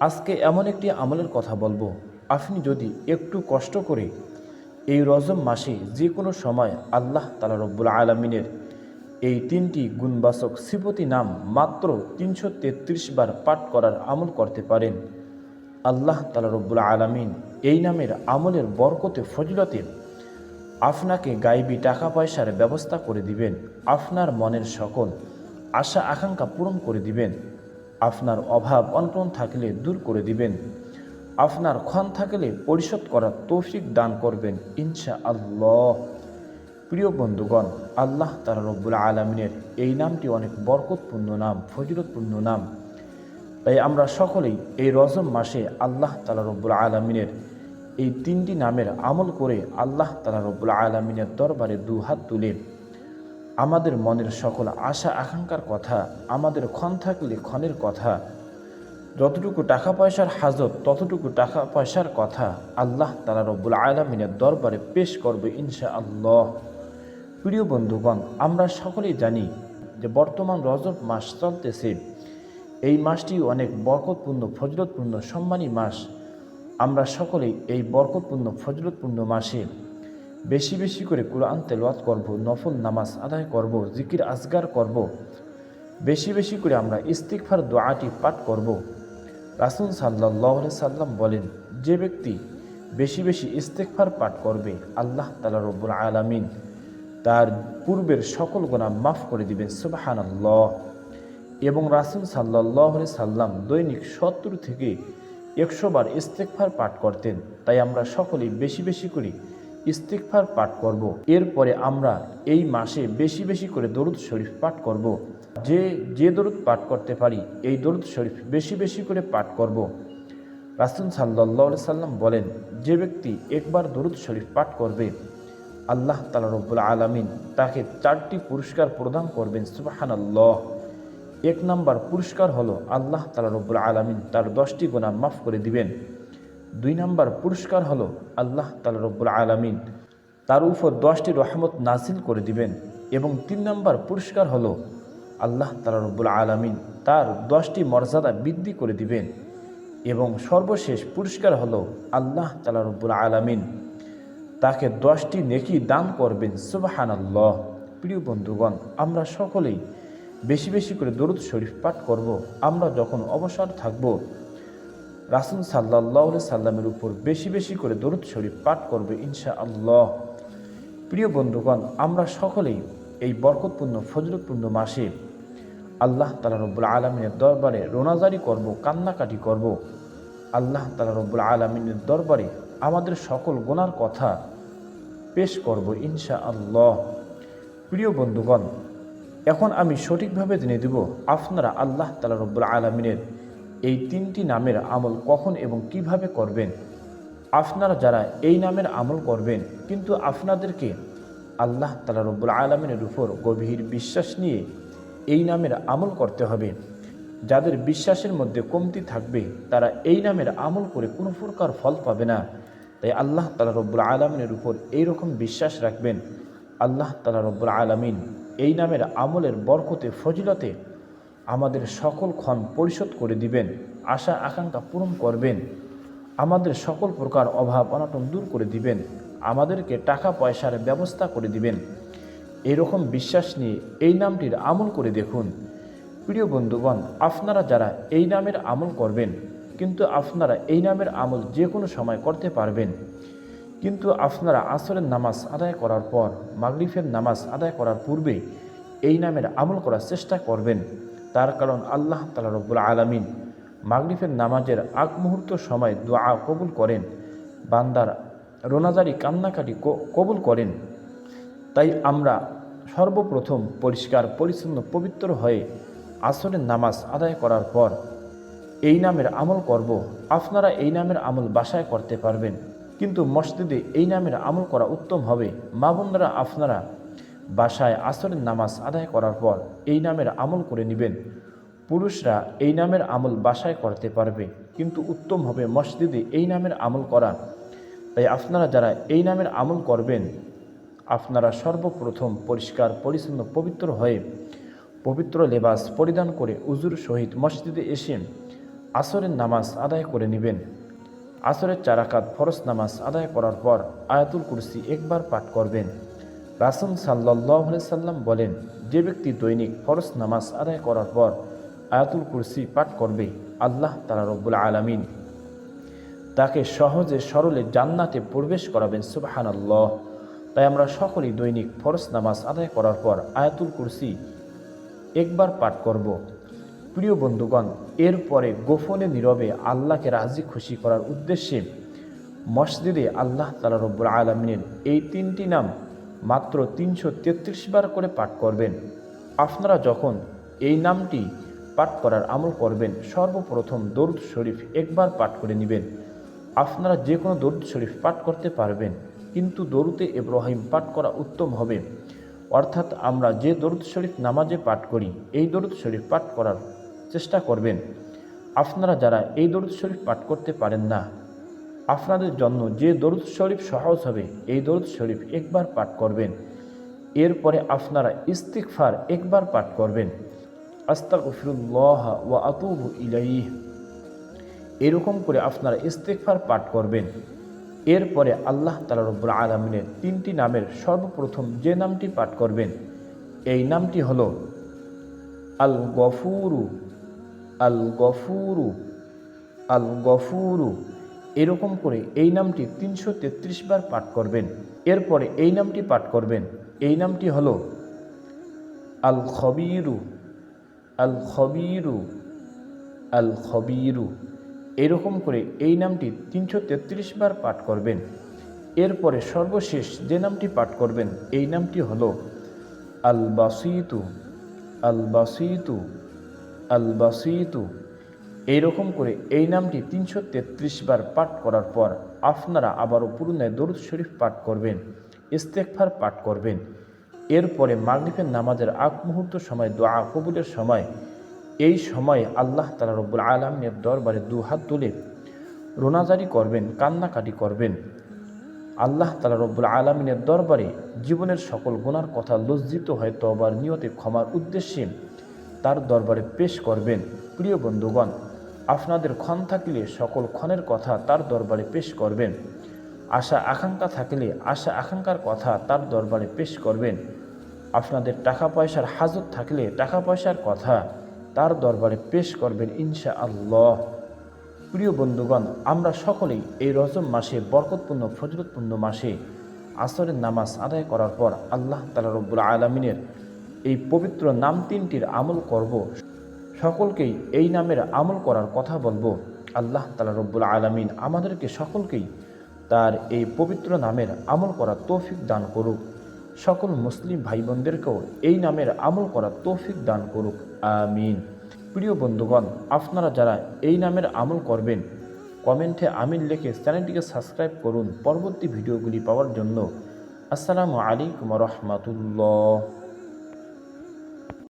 আজকে এমন একটি আমলের কথা বলব। আপনি যদি একটু কষ্ট করে এই রজম মাসে যে কোনো সময় আল্লাহ তালা রব্বুল আলমিনের এই তিনটি গুণবাচক সিপতি নাম মাত্র তিনশো তেত্রিশ বার পাঠ করার আমল করতে পারেন। আল্লাহ তালা রব্বুল আলমিন এই নামের আমলের বরকতে, ফজিলতে আপনাকে গাইবি টাকা পয়সার ব্যবস্থা করে দিবেন। আপনার মনের সকল আশা আকাঙ্ক্ষা পূরণ করে দিবেন। আপনার অভাব অনটন থাকলে দূর করে দিবেন। আপনার ক্ষণ থাকলে পরিশোধ করার তৌফিক দান করবেন ইনশা আল্লাহ প্রিয় বন্ধুগণ, আল্লাহ তালা রব্বুল আলমিনের এই নামটি অনেক বরকতপূর্ণ নাম, ফজিলতপূর্ণ নাম। তাই আমরা সকলেই এই রজম মাসে আল্লাহ তালা রব্বুল আলমিনের এই তিনটি নামের আমল করে আল্লাহ তালা রব্বুল আলমিনের দরবারে দু হাত তুলে আমাদের মনের সকল আশা, আকাঙ্ক্ষার কথা, আমাদের ক্ষণ থাকলে ক্ষণের কথা, যতটুকু টাকা পয়সার হাজত, ততটুকু টাকা পয়সার কথা আল্লাহ তালা রব্বুল আলমিনের দরবারে পেশ করবে ইনশা আল্লাহ প্রিয় বন্ধুগণ, আমরা সকলেই জানি যে বর্তমান রজব মাস চলতেছে। এই মাসটি অনেক বরকতপূর্ণ, ফজলতপূর্ণ, সম্মানী মাস। আমরা সকলেই এই বরকতপূর্ণ, ফজলতপূর্ণ মাসে বেশি বেশি করে কোরআন তেলাওয়াত করব, নফল নামাজ আদায় করব, জিকির আজগার করব। বেশি বেশি করে আমরা ইস্তিকফার দোয়াটি পাঠ করব। রাসুল সাল্লাহ সাল্লাম বলেন, যে ব্যক্তি বেশি বেশি ইস্তেকফার পাঠ করবে, আল্লাহ তালা রব্বুল আলামিন তার পূর্বের সকল গোনা মাফ করে দিবেন সুবাহান এবং রাসুল সাল্লাহ সাল্লাম দৈনিক সত্তর থেকে একশো বার ইস্তেকফার পাঠ করতেন, তাই আমরা সকলেই বেশি বেশি করে ইস্তিকফার পাঠ করব। এরপরে আমরা এই মাসে বেশি বেশি করে দরুদ শরীফ পাঠ করব। যে যে দরুদ পাঠ করতে পারি, এই দরুদ শরীফ বেশি বেশি করে পাঠ করব। রাসুল সাল্লাহ সাল্লাম বলেন, যে ব্যক্তি একবার দরুদ শরীফ পাঠ করবে, আল্লাহ তালা রব্বুল আলমিন তাকে চারটি পুরস্কার প্রদান করবেন সুবাহান আল্লাহ এক নাম্বার পুরস্কার হলো আল্লাহ তালা রব্বুল আলমিন তার দশটি গোনা মাফ করে দিবেন দুই নাম্বার পুরস্কার হলো আল্লাহ তালা রব্বুল আলমিন। তার উপর দশটি রহমত নাসিল করে দিবেন এবং তিন নাম্বার পুরস্কার হলো আল্লাহ তালা রব্বুল আলমিন তার দশটি মর্যাদা বৃদ্ধি করে দিবেন এবং সর্বশেষ পুরস্কার হলো আল্লাহ তালা রব্বুল আলমিন। তাকে দশটি নেকি দান করবেন সুবাহান আল্লাহ প্রিয় বন্ধুগণ, আমরা সকলেই বেশি বেশি করে দরুদ শরীফ পাঠ করব। আমরা যখন অবসর থাকব রাসুল সাল্লাহ সাল্লামের উপর বেশি বেশি করে দরুদ শরীফ পাঠ করবে ইনশা আল্লাহ প্রিয় বন্ধুগণ, আমরা সকলেই এই বরকতপূর্ণ ফজরতপূর্ণ মাসে আল্লাহ তালা রব্বুল আলমিনের দরবারে রোনাজারি করব, কান্নাকাটি করব। আল্লাহ তালা রব্বুল আলমিনের দরবারে আমাদের সকল গোনার কথা পেশ করব ইনশা আল্লাহ প্রিয় বন্ধুগণ, এখন আমি সঠিকভাবে জেনে দেব, আপনারা আল্লাহ তালা রব্বুল আলমিনের এই তিনটি নামের আমল কখন এবং কীভাবে করবেন? আপনারা যারা এই নামের আমল করবেন, কিন্তু আপনাদেরকে আল্লাহ তালা রব্বুল আলমিনের উপর গভীর বিশ্বাস নিয়ে এই নামের আমল করতে হবে। যাদের বিশ্বাসের মধ্যে কমতি থাকবে, তারা এই নামের আমল করে কোনো প্রকার ফল পাবে না। তাই আল্লাহ তালা রব্বুল আলমিনের উপর এইরকম বিশ্বাস রাখবেন। আল্লাহ তালা রব্বুল আলমিন এই নামের আমলের বরকতে, ফজিলতে আমাদের সকল ক্ষণ পরিশোধ করে দিবেন, আশা, আকাঙ্ক্ষা পূরণ করবেন। আমাদের সকল প্রকার অভাব, অনাটন দূর করে দিবেন। আমাদেরকে টাকা পয়সার ব্যবস্থা করে দিবেন। এরকম বিশ্বাস নিয়ে এই নামটির আমল করে দেখুন। প্রিয় বন্ধুগণ, আপনারা যারা এই নামের আমল করবেন, কিন্তু আপনারা এই নামের আমল যে কোনো সময় করতে পারবেন। কিন্তু আপনারা আসরের নামাজ আদায় করার পর মাগরিফের নামাজ আদায় করার পূর্বে এই নামের আমল করার চেষ্টা করবেন। তার কারণ আল্লাহ তালা রব্বুল আলমিন মাগরিফের নামাজের আগ মুহূর্ত সময় দোয়া কবুল করেন, বান্দার রোনাজারি, কান্নাকাটি কবুল করেন। তাই আমরা সর্বপ্রথম পরিষ্কার, পরিচ্ছন্ন, পবিত্র হয়ে আসরের নামাজ আদায় করার পর এই নামের আমল করব। আপনারা এই নামের আমল বাসায় করতে পারবেন। কিন্তু মসজিদে এই নামের আমল করা উত্তম হবে। মা বোনরা, আপনারা বাসায় আসরের নামাজ আদায় করার পর এই নামের আমল করে নেবেন। পুরুষরা এই নামের আমল বাসায় করতে পারবে, কিন্তু উত্তম হবে মসজিদে এই নামের আমল করা। তাই আপনারা যারা এই নামের আমল করবেন, আপনারা সর্বপ্রথম পরিষ্কার, পরিচ্ছন্ন, পবিত্র হয়ে পবিত্র লেবাস পরিধান করে উজুর সহিত মসজিদে এসে আসরের নামাজ আদায় করে নেবেন। আসরের চারাকাত ফরজ নামাজ আদায় করার পর আয়াতুল কুরসি একবার পাঠ করবেন। রাসুল সাল্লাহ সাল্লাম বলেন, যে ব্যক্তি দৈনিক ফরজ নামাজ আদায় করার পর আয়াতুল কুরসি পাঠ করবে, আল্লাহ তালা রব্বুল আলমিন তাকে সহজে সরলে জান্নাতে প্রবেশ করাবেন সুবাহান আল্লাহ তাই আমরা সকলেই দৈনিক ফরজ নামাজ আদায় করার পর আয়াতুল কুরসি একবার পাঠ করব। প্রিয় বন্ধুগণ এরপরে গোপনে নীরবে আল্লাহকে রাজি খুশি করার উদ্দেশ্যে মসজিদে আল্লাহ তালা রব্বুল আলমিনের এই তিনটি নাম মাত্র তিনশো তেত্রিশ বার করে পাঠ করবেন। আপনারা যখন এই নামটি পাঠ করার আমল করবেন, সর্বপ্রথম দরুদ শরীফ একবার পাঠ করে নেবেন। আপনারা যে কোনো দরুদ শরীফ পাঠ করতে পারবেন, কিন্তু দরুদে ইব্রাহিম পাঠ করা উত্তম হবে। অর্থাৎ আমরা যে দরুদ শরীফ নামাজে পাঠ করি, এই দরুদ শরীফ পাঠ করার চেষ্টা করবেন। আপনারা যারা এই দরুদ শরীফ পাঠ করতে পারেন না আপনাদের জন্য যে দরুদ শরীফ সহজ হবে, এই দরুদ শরীফ একবার পাঠ করবেন। এরপরে আপনারা ইস্তিকফার একবার পাঠ করবেন। আস্তাগফিরুল্লাহ ওয়া আতুবু ইলাইহ। এরকম করে আপনারা ইস্তেকফার পাঠ করবেন। এরপরে আল্লাহ তালা রব্বুল আলমিনের তিনটি নামের সর্বপ্রথম যে নামটি পাঠ করবেন, এই নামটি হল আল গফুরু আল গফুরু আল গফুরু এরকম করে এই নামটি তিনশো তেত্রিশ বার পাঠ করবেন। এরপরে এই নামটি পাঠ করবেন। এই নামটি হল আল খবিরু আল খবিরু আল খবিরু এরকম করে এই নামটি তিনশো তেত্রিশ বার পাঠ করবেন। এরপরে সর্বশেষ যে নামটি পাঠ করবেন, এই নামটি হল আল বাসিতু আল বাসিতু আল বাসিতু এইরকম করে এই নামটি তিনশো তেত্রিশ বার পাঠ করার পর আপনারা আবারও পুরনায় দরুদ শরীফ পাঠ করবেন ইস্তেকফার পাঠ করবেন। এরপরে মাগরিফের নামাজের আগ মুহূর্ত সময়, দোয়া কবুলের সময়, এই সময়ে আল্লাহ তালা রব্বুল আলমের দরবারে দু হাত তুলে রোনাজারি করবেন, কান্নাকাটি করবেন। আল্লাহ তালা রব্বুল আলমিনের দরবারে জীবনের সকল গুনার কথা লজ্জিত হয়ে তবার নিয়তে ক্ষমার উদ্দেশ্যে তার দরবারে পেশ করবেন। প্রিয় বন্ধুগণ আপনাদের ক্ষণ থাকলে সকল ক্ষণের কথা তার দরবারে পেশ করবেন। আশা আকাঙ্ক্ষা থাকলে আশা আকাঙ্ক্ষার কথা তার দরবারে পেশ করবেন। আপনাদের টাকা পয়সার হাজত থাকলে টাকা পয়সার কথা তার দরবারে পেশ করবেন ইনশা আল্লাহ প্রিয় বন্ধুগণ, আমরা সকলেই এই রজম মাসে, বরকতপূর্ণ ফজরতপূর্ণ মাসে আসরের নামাজ আদায় করার পর আল্লাহ তালা রব্বুল আলমিনের এই পবিত্র নাম তিনটির আমল করব। সকলকেই এই নামের আমল করার কথা বলব। আল্লাহ তালা রব্বুল আলমিন আমাদেরকে সকলকেই তার এই পবিত্র নামের আমল করার তৌফিক দান করুক। সকল মুসলিম ভাই বোনদেরকেও এই নামের আমল করার তৌফিক দান করুক। আমিন। প্রিয় বন্ধুগণ, আপনারা যারা এই নামের আমল করবেন, কমেন্টে আমিন লিখে চ্যানেলটিকে সাবস্ক্রাইব করুন। পরবর্তী ভিডিওগুলি পাওয়ার জন্য আসসালামু আলাইকুম রহমতুল্লাহ।